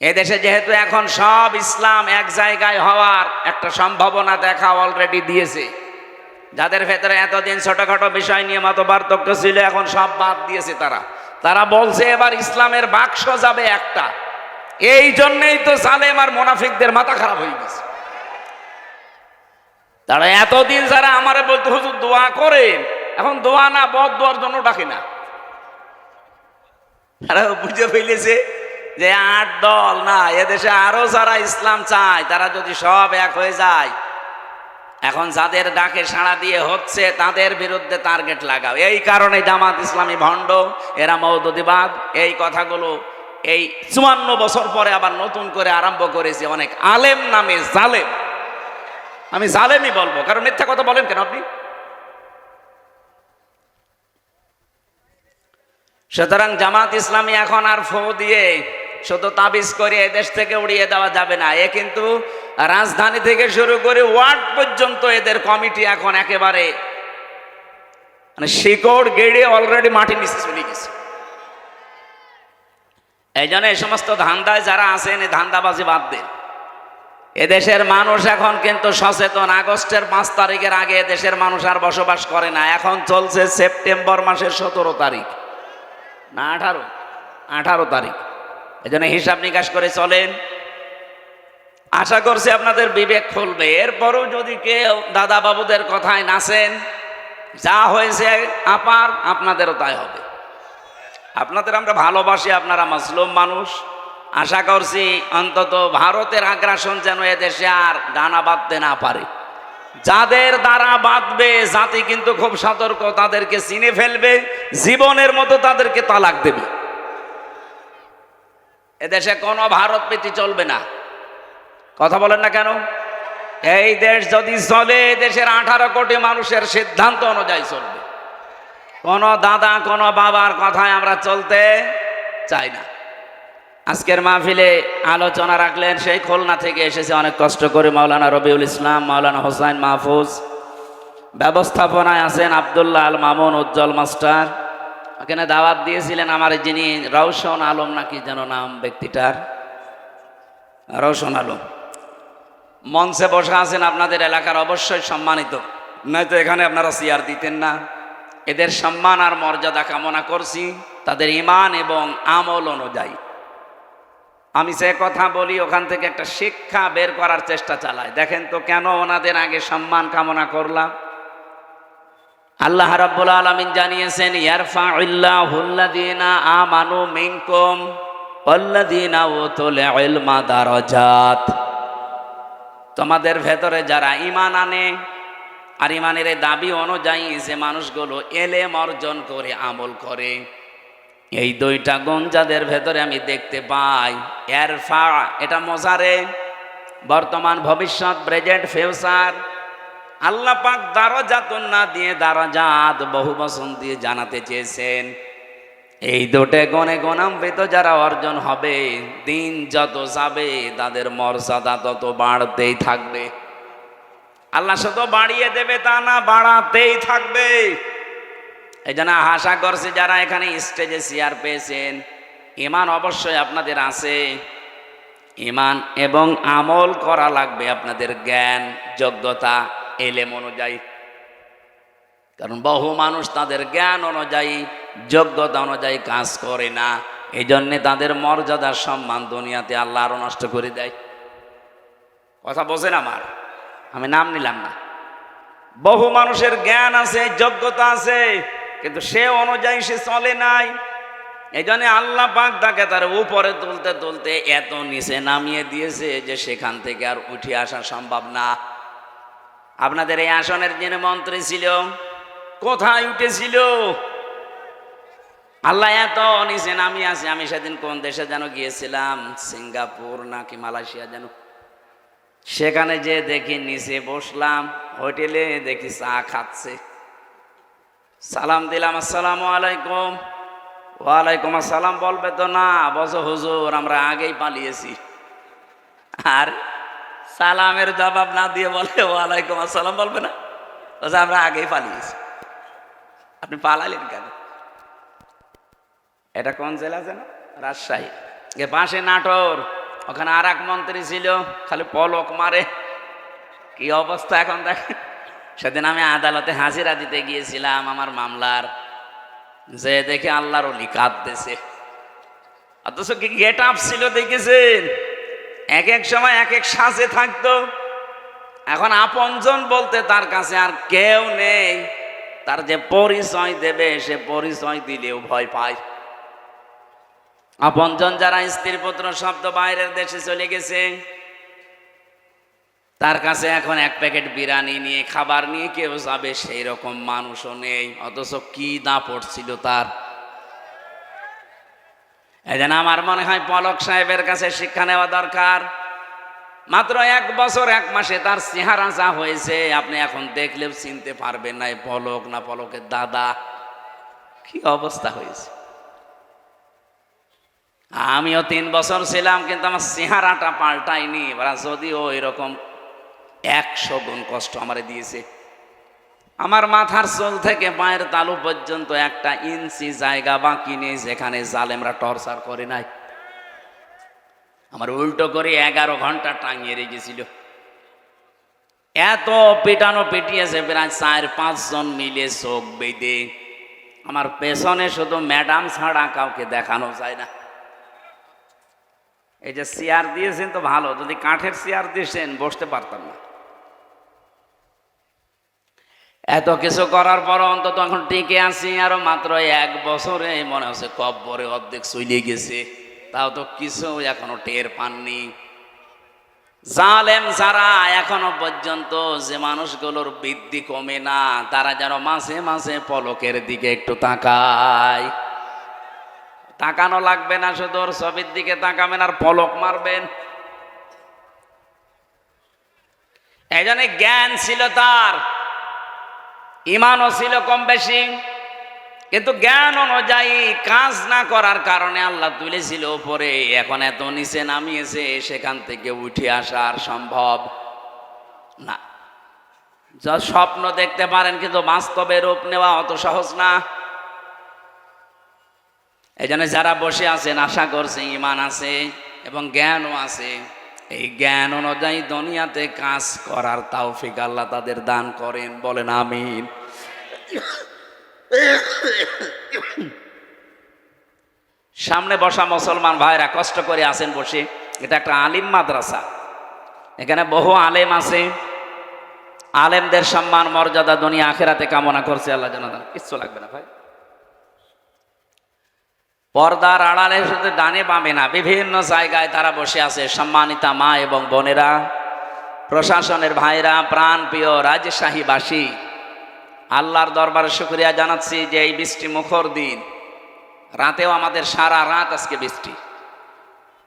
এদেশে যেহেতু এখন সব ইসলাম এক জায়গায় হওয়ার একটা সম্ভাবনা দেখা অলরেডি দিয়েছে। যাদের ভেতরে এতদিন ছোটখাটো বিষয় নিয়ে মত পার্থক্য ছিল, এখন সব বাদ দিয়েছে তারা। তারা বলছে, এবার ইসলামের বাক্স যাবে একটা। এই জন্যেই তো সালেম আর মোনাফিকদের মাথা খারাপ হয়ে গেছে। তারা এতদিন যারা আমার বলতে, হুজুর, দোয়া করেন। এখন দোয়া না বদ দোয়ার জন্য ডাকে না। তারা বুঝে ফেলেছে যে আট দল না, এদেশে আরও যারা ইসলাম চায়, তারা যদি সব এক হয়ে যায়, এখন যাদের ডাকে সাড়া দিয়ে হচ্ছে, তাদের বিরুদ্ধে টার্গেট লাগাও। এই কারণে জামাত ইসলামী ভণ্ড, এরা মৌদুদিবাদ এই কথাগুলো এই চুয়ান্ন বছর পরে আবার নতুন করে আরম্ভ করেছে অনেক আলেম নামে জালেম। আমি জালেমই বলব, কারণ মিথ্যা কথা বলেন কেন আপনি? সুতরাং জামাত ইসলামী এখন আর ফো দিয়ে শুধু তাবিজ করে এদেশ থেকে উড়িয়ে দেওয়া যাবে না। এ কিন্তু রাজধানী থেকে শুরু করে ওয়ার্ড পর্যন্ত এদের কমিটি এখন একেবারে মানে শিকড় গেড়ে অলরেডি মাটি নিচে চলে গেছে। এই জন্য এই সমস্ত ধান্দায় যারা আছেন, এই ধান্দাবাজি বাদ দেন। এদেশের মানুষ এখন কিন্তু সচেতন। আগস্টের পাঁচ তারিখের আগে এদেশের মানুষ আর বসবাস করে না। এখন চলছে সেপ্টেম্বর মাসের সতেরো তারিখ। না, আঠারো। আঠারো তারিখ। এই জন্য হিসাব নিকাশ করে চলেন। আশা করছি আপনাদের বিবেক খুলবে। এরপরও যদি কেউ দাদা বাবুদের কথায় নাচেন, যা হয়েছে আপার, আপনাদেরও তাই হবে। আপনাদের আমরা ভালোবাসি, আপনারা মাসলুম মানুষ। আশা করছি অন্তত ভারতের আগ্রাসন যেন এদেশে আর ডানা বাঁধতে না পারে। যাদের দ্বারা বাঁধবে, জাতি কিন্তু খুব সতর্ক, তাদেরকে চিনে ফেলবে, জীবনের মতো তাদেরকে তালাক দেবে। এদেশে কোনো ভারত প্রীতি চলবে না। কথা বলেন না কেন? এই দেশ যদি চলে দেশের আঠারো কোটি মানুষের সিদ্ধান্ত অনুযায়ী চলবে। কোনো দাদা, কোনো বাবার কথায় আমরা চলতে চাই না। আজকের মাহফিলে আলোচনা রাখলেন সেই খুলনা থেকে এসেছে অনেক কষ্ট করে মাওলানা রবিউল ইসলাম, মাওলানা হোসাইন মাহফুজ। ব্যবস্থাপনায় আছেন আবদুল্লাহ আল মামুন, উজ্জ্বল মাস্টার। ওখানে দাওয়াত দিয়েছিলেন আমার যিনি রৌশন আলম নাকি যেন নাম ব্যক্তিটার? রৌশন আলম। মঞ্চে বসা আছেন আপনাদের এলাকার অবশ্যই সম্মানিত। নয়তো এখানে আপনারা চেয়ার দিতেন না। এদের সম্মান আর মর্যাদা কামনা করছি, তাদের ইমান এবং আমল অনুযায়ী। আমি সে কথা বলি, ওখান থেকে একটা শিক্ষা বের করার চেষ্টা চালাই। দেখেন তো কেন ওনাদের আগে সম্মান কামনা করলাম। আল্লাহ রাব্বুল আলামিন জানিয়েছেন ইয়ারফাউল্লাহুল্লাযীনা আমানু মিনকুম ওয়াল্লাযীনা উতুল ইলমা দারাজাত। তোমাদের ভেতরে যারা ঈমান আনে আর ইমানের দাবি অনুযায়ী যে মানুষগুলো এলেম অর্জন করে, আমল করে, এই দুইটা গুণ যাদের ভেতরে আমি দেখতে পাই এরফা এটা মজারে, বর্তমান ভবিষ্যৎ, প্রেজেন্ট, ফিউচার আল্লাহ পাক দারজাত না দিয়ে দারাজাত বহু বচন দিয়ে জানাতে চেয়েছেন। এই দুটে গণে গণাম্বিত যারা অর্জন হবে, দিন যত যাবে, তাদের মর্যাদা তত বাড়তেই থাকবে। আল্লাহ শুধু বাড়িয়ে দেবে তা না, বাড়াতেই থাকবে। এই জন্য আশা করছি যারা এখানে স্টেজে চেয়ার পেয়েছেন, ইমান অবশ্যই আপনাদের আছে। ইমান এবং আমল করা লাগবে আপনাদের জ্ঞান, যোগ্যতা। এলেম অনুযায়ী। কারণ বহু মানুষ তাদের জ্ঞান অনুযায়ী, যোগ্যতা অনুযায়ী কাজ করে না। এই জন্যে তাদের মর্যাদার সম্মান দুনিয়াতে আল্লাহ আরও নষ্ট করে দেয়। কথা বোঝেন আমার? আমি নাম নিলাম না। বহু মানুষের জ্ঞান আছে, যোগ্যতা আছে, কিন্তু সে অনুযায়ী সে চলে নাই। এই জন্য আল্লাহ পাক তাকে তার উপরে তুলতে তুলতে এত নিচে নামিয়ে দিয়েছে যে সেখান থেকে আর উঠে আসা সম্ভব না। আপনাদের এই আসনের যিনি মন্ত্রী ছিল, কোথায় উঠেছিল? আল্লাহ এত নিচে নামি আছে, আমি সেদিন কোন দেশে যেন গিয়েছিলাম? সিঙ্গাপুর নাকি মালয়েশিয়া যেন। সেখানে যে দেখি নিচে বসলাম, হোটেলে দেখি চা খাচ্ছে। সালাম দিলাম, আসসালামু আলাইকুম। ওয়ালাইকুম আসসালাম, বলবে তো, না। বস হুজুর, আমরা আগেই পালিয়েছি। আর সালামের জবাব না দিয়ে বলে, ওয়ালাইকুম আসসালাম বলবে না? বলছে, আমরা আগেই পালিয়েছি। আপনি পালালেন কেন? এটা কোন জেলা যেন? রাজশাহী। এ পাশে নাটোর। ওখানে আর এক মন্ত্রী ছিল, খালি পলক মারে। কি অবস্থা এখন দেখেন সেদিন আমি আদালতে হাজিরা দিতে গিয়েছিলাম আমার মামলার। যে দেখে আল্লাহর অলি কাঁদতেছে। অথচ কি গেট আপ ছিল দেখেছেন? এক এক সময় এক এক সাজে থাকতো। এখন আপনজন বলতে তার কাছে আর কেউ নেই। তার যে পরিচয় দেবে, সে পরিচয় দিলেও ভয় পায়। আপনজন যারা স্ত্রী পুত্র শব্দ বাইরের দেশে চলে গেছে, তার কাছে এখন এক প্যাকেট বিরিয়ানি নিয়ে, খাবার নিয়ে কেউ যাবে সেই রকম মানুষও নেই। অথচ কি দাপট ছিল তার? এই জন্য আমার মনে হয় পলক সাহেবের কাছে শিক্ষা নেওয়া দরকার। মাত্র এক বছর, এক মাসে তার চেহারা যা হয়েছে, আপনি এখন দেখলেও চিনতে পারবেন না পলক না পলকের দাদা। কি অবস্থা হয়েছে? আমিও তিন বছর ছিলাম, কিন্তু আমার চেহারাটা পাল্টাইনি যদিও এরকম একশো গুণ কষ্ট আমারে দিয়েছে। আমার মাথার চোল থেকে পায়ের তালু পর্যন্ত একটা ইঞ্চি জায়গা বাকি নেই, যেখানে জালেমরা টর্চার করে নাই। আমার উল্টো করে এগারো ঘণ্টা টাঙিয়ে রেখেছিল। এত পেটানো পেটিয়েছে প্রায় চার, পাঁচজন মিলে চোখ বেঁধে। আমার পেছনে শুধু ম্যাডাম ছাড়া কাউকে দেখানো যায় না। এই যে চেয়ার দিয়েছেন তো ভালো, যদি কাঠের চেয়ার দিয়েছেন বসতে পারতাম না। এত কিছু করার পর অন্তত এখন টিকে আছি, আরও মাত্র এক বছরে মনে হচ্ছে কব্বরে অর্ধেক চলে গেছে। তাও তো কিছু এখনও টের পাননি। জালেম যারা এখনও পর্যন্ত যে মানুষগুলোর বৃদ্ধি কমে না, তারা যেন মাঝে মাঝে পলকের দিকে একটু তাকায়। তাকানো লাগবে না শুধু ওর ছবির দিকে তাকাবেন আর পলক মারবেন। এই জ্ঞান ছিল তার। ইমানও ছিল কম বেশি, কিন্তু জ্ঞান অনুযায়ী কাজ না করার কারণে আল্লাহ তুলেছিল ওপরে এখন এত নিচে নামিয়েছে, সেখান থেকে উঠে আসার সম্ভব না। যা স্বপ্ন দেখতে পারেন, কিন্তু বাস্তবে রূপ নেওয়া অত সহজ না। এই যারা বসে আছেন, আশা করছে ইমান আছে এবং জ্ঞানও আছে। এই জ্ঞান অনুযায়ী দুনিয়াতে কাজ করার তাওফিক আল্লাহ তাদের দান করেন, বলেন আমিন। সামনে বসা মুসলমান ভাইরা কষ্ট করে আছেন বসে। এটা একটা আলিম মাদ্রাসা। এখানে বহু আলেম আছে। আলেমদের সম্মান, মর্যাদা দুনিয়া আখেরাতে কামনা করছে, আল্লাহ জানাদান কিচ্ছু লাগবে না ভাই। পর্দার আড়ালে শুধু ডানে বামে না, বিভিন্ন জায়গায় তারা বসে আছে। সম্মানিতা মা এবং বোনেরা, প্রশাসনের ভাইরা প্রাণ প্রিয় রাজশাহীবাসী, আল্লাহর দরবারে শুক্রিয়া জানাচ্ছি যে এই বৃষ্টি মুখর দিন। রাতেও আমাদের সারা রাত আজকে বৃষ্টি।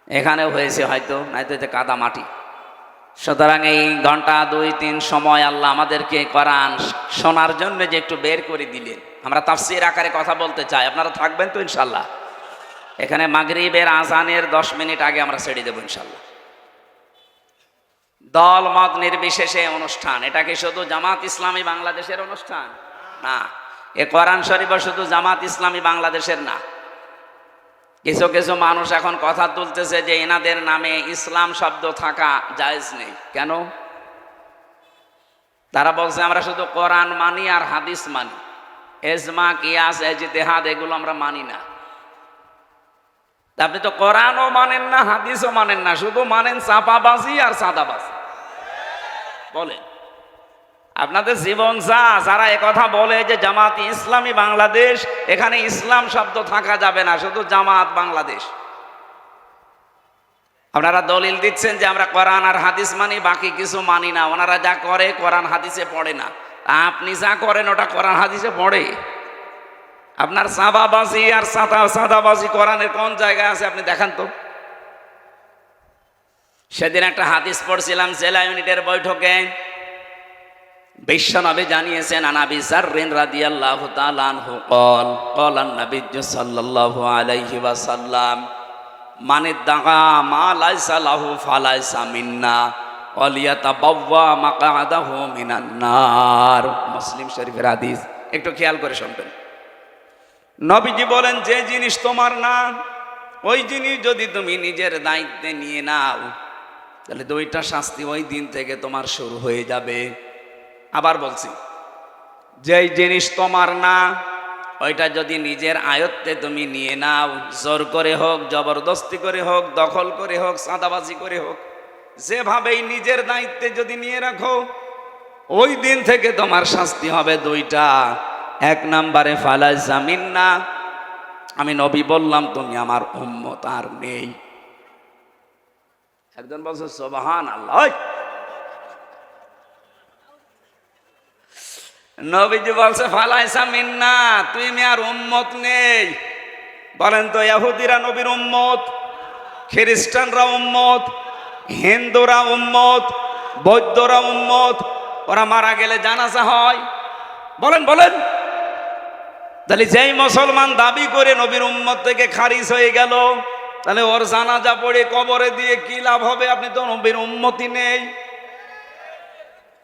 এখানেও হয়েছে হয়তো, নয়তো হচ্ছে কাদা মাটি। সুতরাং এই ঘণ্টা, দুই, তিন সময় আল্লাহ আমাদেরকে করান শোনার জন্য যে একটু বের করে দিলেন। আমরা তাফসির আকারে কথা বলতে চাই। আপনারা থাকবেন তো ইনশাল্লাহ এখানে মাগরিবের আজানের দশ মিনিট আগে আমরা ছেড়ে দেবো ইনশাল্লাহ দল, মত নির্বিশেষে অনুষ্ঠান। এটা কি শুধু জামাত ইসলামী বাংলাদেশের অনুষ্ঠান? না। এ কোরআন শরীফ শুধু জামাত ইসলামী বাংলাদেশের না। কিছু কিছু মানুষ এখন কথা তুলতেছে যে এনাদের নামে ইসলাম শব্দ থাকা জায়েজ নেই। কেন? তারা বলছে, আমরা শুধু কোরআন মানি আর হাদিস মানি। এজমা, কিয়াস, এজিতেহাদ, এগুলো আমরা মানি না। আপনি তো কোরআনও মানেন না, হাদিসও মানেন না, শুধু মানেন চাপাবাজি আর সাদাবাজি। বলেন, আপনাদের জীবন যা, যারা কথা বলে যে জামাত ইসলামী বাংলাদেশ, এখানে ইসলাম শব্দ থাকা যাবে না, শুধু জামাত বাংলাদেশ। আপনারা দলিল দিচ্ছেন যে আমরা কোরআন আর হাদিস মানি, বাকি কিছু মানি না। ওনারা যা করে, কোরআন হাদিসে পড়ে না। আপনি যা করেন, ওটা কোরআন হাদিসে পড়ে। আপনার সাদাবাজি আর সাদা সাদাবাজি কোরআনের কোন জায়গায় আছে আপনি দেখান তো। সেদিন একটা হাদিস পড়ছিলাম, জেলা ইউনিটের বৈঠকে। বিশ্বনবী জানিয়েছেন আনাবি সাররিন রাদিয়াল্লাহু তাআলা আনহু কল কল আন-নবী সাল্লাল্লাহু আলাইহি ওয়াসাল্লাম মানে দাগা মা লাইসা লাহু ফালাইসা মিন্না, ওয়ালিয়াতাবাওয়া মাকাদাহু মিনান নার। মুসলিম শরীফের হাদিস। একটু খেয়াল করে শুনবেন। নবীজি বলেন, যে জিনিস তোমার না, ওই জিনিস যদি তুমি নিজের দায়িত্বে নিয়ে নাও, তাহলে দুইটা শাস্তি ওই দিন থেকে তোমার শুরু হয়ে যাবে। আবার বলছি, যেই জিনিস তোমার না, ওইটা যদি নিজের আয়ত্তে তুমি নিয়ে নাও, জোর করে হোক, জবরদস্তি করে হোক, দখল করে হোক সাদাবাজি করে হোক, যেভাবেই নিজের দায়িত্বে যদি নিয়ে রাখো, ওই দিন থেকে তোমার শাস্তি হবে দুইটা। এক নাম্বারে ফালাই জামিন না আমি নবী বললাম, তুমি আমার উম্মত আর নেই। একজন বলছে সোবাহান আল্লাহ! নবীজি বলছে ফালাইসা মিন্না তুই আর উম্মত নেই। বলেন তো, ইহুদিরা নবীর উম্মত, খ্রিস্টানরা উম্মত, হিন্দুরা উম্মত, বৌদ্ধরা উম্মত, ওরা মারা গেলে জানাজা হয়। বলেন বলেন। তাহলে যেই মুসলমান দাবি করে নবীর উম্মত থেকে খারিজ হয়ে গেল, তাহলে ওর জানাজা পড়ে কবরে দিয়ে কি লাভ হবে? আপনি তো নবীর উম্মতি নেই।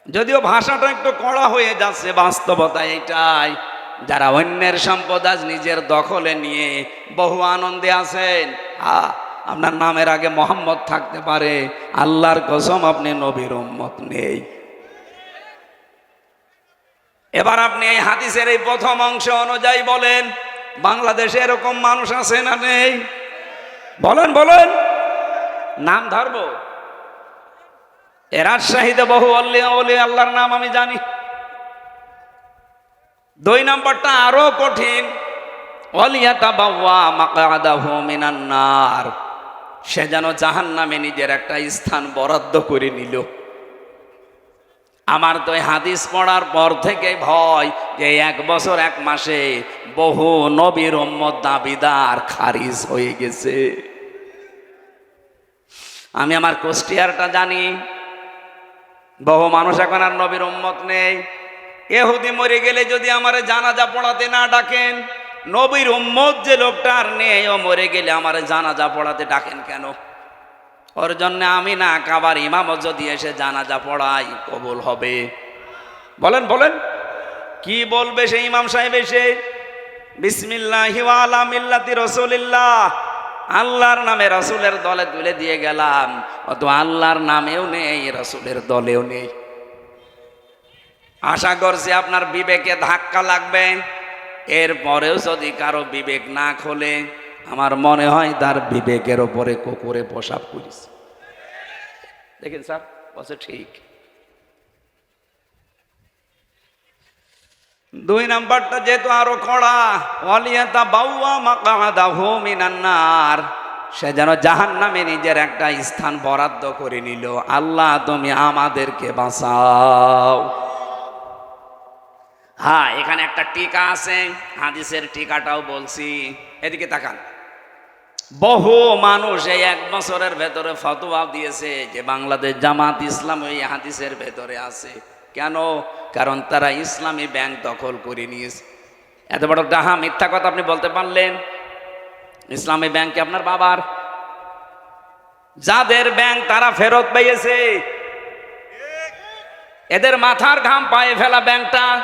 যদিও ভাষাটা একটু কড়া হয়ে যাচ্ছে, বাস্তবতা এটাই যারা অন্যের সম্পদ আজ নিজের দখলে নিয়ে বহু আনন্দে আছেন আপনার নামের আগে মোহাম্মদ থাকতে পারে, আল্লাহর কসম আপনি নবীর উম্মত নেই। এবার আপনি এই হাদিসের এই প্রথম অংশ অনুযায়ী বলেন, বাংলাদেশে এরকম মানুষ আছে না নেই? বলেন বলেন। নাম ধরবো। এ রাজশাহীতে বহু অলি আল্লাহর নাম আমি জানি। দুই নম্বরটা আরও কঠিন। সে যেন জাহান নামে নিজের একটা স্থান বরাদ্দ করে নিল। আমার তো হাদিস পড়ার পর থেকে ভয় যে এক বছর, এক মাসে বহু নবীর উম্মত দাবিদার খারিজ হয়ে গেছে। আমি আমার কুষ্টিয়ারটা জানি। বহু মানুষ এখন আর নবীর উম্মত নেই। এহুদি মরে গেলে যদি আমার জানাজা পড়াতে না ডাকেন, নবীর উম্মত যে লোকটা আর নেই, ও মরে গেলে আমার জানাজা পড়াতে ডাকেন কেন? ওর জন্য আমি না কাবার ইমামত যদি এসে জানাজা পড়াই, কবুল হবে। বলেন বলেন। কি বলবে সেই ইমাম সাহেব এসে? বিসমিল্লাহ আলা মিল্লাতি রসুলিল্লাহ। আল্লাহর নামে রসুলের দলে তুলে দিয়ে গেলাম। অত আল্লাহর নামেও নেই, রসুলের দলেও নেই। আশা করছি আপনার বিবেকে ধাক্কা লাগবে। এরপরেও যদি কারও বিবেক না খোলে আমার মনে হয় তার বিবেকের ওপরে কুকুরে পোশাক করিস দেখেন স্যার বলছে ঠিক। দুই নাম্বারটা যেহেতু আরও কড়া অলিয়াতা বাউয়া মাকাদা হো মিনান্নার সে যেন জাহান নামে নিজের একটা স্থান বরাদ্দ করে নিল। আল্লাহ, তুমি আমাদেরকে বাঁচাও। হ্যাঁ এখানে একটা টিকা আছে, হাদিসের টিকাটাও বলছি। এদিকে তাকান। বহু মানুষ এই এক বছরের ভেতরে ফতোয়া দিয়েছে যে বাংলাদেশ জামাত ইসলাম এই হাদিসের ভেতরে আছে। কেন? কারণ তারা ইসলামী ব্যাংক দখল করে নিয়েছে। এত বড় ডাহা মিথ্যা কথা আপনি বলতে পারলেন। ইসলামী ব্যাংক আপনার বাবার? যাদের ব্যাংক তারা ফেরত পেয়েছে। এদের মাথার ঘাম পায়ে ফেলা ব্যাংকটা।